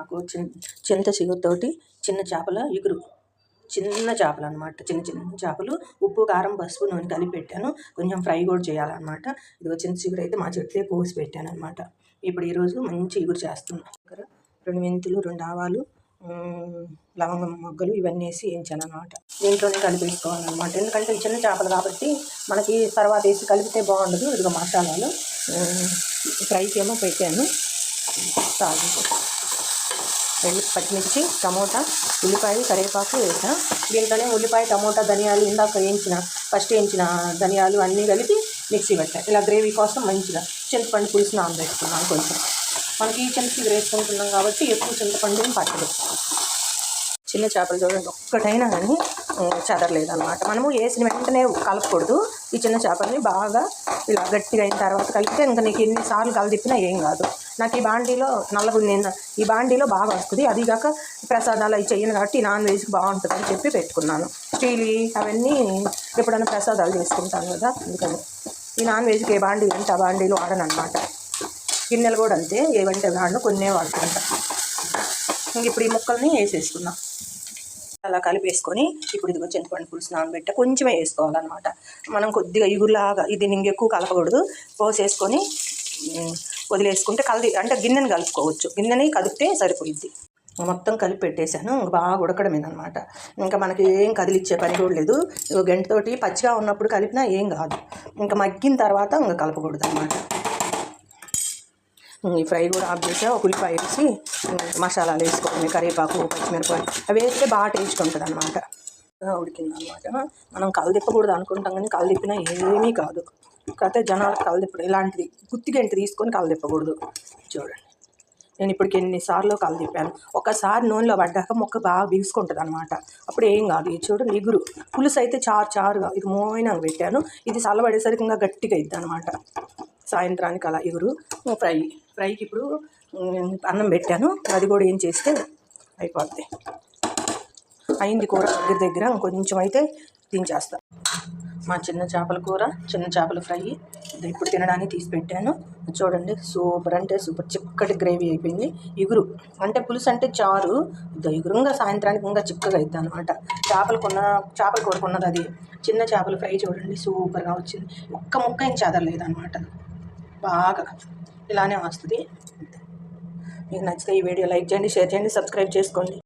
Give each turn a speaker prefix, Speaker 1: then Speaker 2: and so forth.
Speaker 1: నాకు చిన్న చింత చిగురుతోటి చిన్న చేపల ఇగురు. చిన్న చేపలు అనమాట చిన్న చిన్న చేపలు ఉప్పు కారం పసుపు నూనె కలిపి పెట్టాను. కొంచెం ఫ్రై కూడా చేయాలన్నమాట ఇదిగో చిన్న చిగురు అయితే మా చెట్లే కోసి పెట్టాను అనమాట ఇప్పుడు ఈరోజు మంచి ఇగురు చేస్తున్నాను దగ్గర రెండు మెంతులు రెండు ఆవాలు లవంగం మొగ్గలు ఇవన్నీ వేసి వేయించాను అనమాట దీంట్లోనే కలిపి వేసుకోవాలన్నమాట ఎందుకంటే చిన్న చేపలు కాబట్టి మనకి తర్వాత వేసి కలిపితే బాగుండదు. ఇదిగో మసాలాలు ఫ్రైకి ఏమో పెట్టాను. సాగు వెల్లి పచ్చిమిర్చి టమోటా ఉల్లిపాయ కరివేపాకు వేసిన. దీంట్లోనే ఉల్లిపాయ టమోటా ధనియాలు ఇందాక వేయించిన ఫస్ట్ వేయించిన ధనియాలు అన్నీ కలిపి మిక్సీ పెట్టా. ఇలా గ్రేవీ కోసం మంచిగా చింతపండు పులుసు నానబెట్టుకున్నాను కొంచెం. మనకి ఈ చింతపండు వేసుకుంటున్నాం కాబట్టి ఎక్కువ చింతపండు పట్టదు. చిన్న చేపలు చూడండి ఒక్కటైనా కానీ చదరలేదు మనము వేసిన వెంటనే కలపకూడదు. ఈ చిన్న చేపల్ని బాగా ఇలా గట్టిగా అయిన తర్వాత కలిపితే ఇంకా నీకు ఎన్నిసార్లు కలదిప్పినా ఏం కాదు. నాకు ఈ బాండీలో నల్లగుంది ఈ బాండీలో బాగా వస్తుంది. అది కాక ప్రసాదాలు అవి చెయ్యను కాబట్టి నాన్ వెజ్కి బాగుంటుంది అని చెప్పి పెట్టుకున్నాను. స్టీలి అవన్నీ ఎప్పుడైనా ప్రసాదాలు చేసుకుంటాను కదా అందుకని. ఈ నాన్ వెజ్కి ఏ బాండీ అంటే ఆ బాండీలో వాడను అనమాట గిన్నెలు కూడా అంతే ఏవంటే వాడను కొన్నే వాడుకుంటా. ఇంక ఇప్పుడు ఈ ముక్కల్ని వేసేసుకున్నాం. అలా కలిపేసుకొని ఇప్పుడు ఇదిగో చింతపండు పులుసు నానబెట్ట కొంచెమే వేసుకోవాలన్నమాట. మనం కొద్దిగా ఇగురులాగా ఇది ఇంకెక్కువ కలపకూడదు. పోసేసుకొని వదిలేసుకుంటే కలది అంటే గిన్నెని కలుపుకోవచ్చు. గిన్నెని కలిపితే సరిపోయిద్ది. మొత్తం కలిపి పెట్టేశాను. ఇంక బాగా ఉడకడమేనమాట ఇంకా మనకి ఏం కదిలిచ్చే పని కూడా లేదు. ఇగో గంటతోటి పచ్చిగా ఉన్నప్పుడు కలిపినా ఏం కాదు. ఇంకా మగ్గిన తర్వాత ఇంకా కలపకూడదు అనమాట ఈ ఫ్రై కూడా ఆఫ్ చేసా. ఒక ఉల్లిపాయ వేసి మసాలాలు వేసుకోవాలి కరివేపాకు పచ్చిమిరపకాయ అవి వేస్తే బాగా టేస్ట్ ఉంటుంది అనమాట ఉడికింది అనమాట మనం తిప్పకూడదు అనుకుంటాం కానీ కలదిప్పినా ఏమీ కాదు. కాకపోతే జనాలకు కలదిప్పడం ఇలాంటిది. గుత్తిగంటి తీసుకొని కలదిప్పకూడదు చూడండి. నేను ఇప్పటికి ఎన్నిసార్లు కలదిప్పాను ఒకసారి నూనెలో పడ్డాక మొక్క బాగా బిగుసుకుంటుంది అనమాట అప్పుడు ఏం కాదు. ఇది చూడండి ఇగురు. పులుసు అయితే చారు చారుగా ఇది మోయినాక పెట్టాను. ఇది చల్లబడేసరికి ఇంకా గట్టిగా ఇద్ది అనమాట సాయంత్రానికి అలా ఇగురు. ఫ్రై. ఫ్రైకి ఇప్పుడు అన్నం పెట్టాను. అది కూడా ఏం చేస్తే అయిపోద్ది. అయింది కూర దగ్గర దగ్గర. ఇంకొంచెం అయితే దించేస్తా మా చిన్న చేపల కూర చిన్న చేపల ఫ్రై ఇప్పుడు తినడానికి తీసి పెట్టాను. చూడండి సూపర్ అంటే సూపర్ చిక్కటి గ్రేవీ అయిపోయింది. ఇగురు అంటే పులుసు అంటే చారు. ఇది సాయంత్రానికి ఇంకా చిక్కగా అవుతుంది అనమాట చేపలు కొన్న చేపల కూర కొన్నది అది. చిన్న చేపల ఫ్రై చూడండి సూపర్గా వచ్చింది. ఒక్క ముక్క ఏం చెదరలేదు అనమాట బాగా ఇలానే వస్తుంది. మీకు నచ్చితే ఈ వీడియో లైక్ చేయండి షేర్ చేయండి సబ్స్క్రైబ్ చేసుకోండి.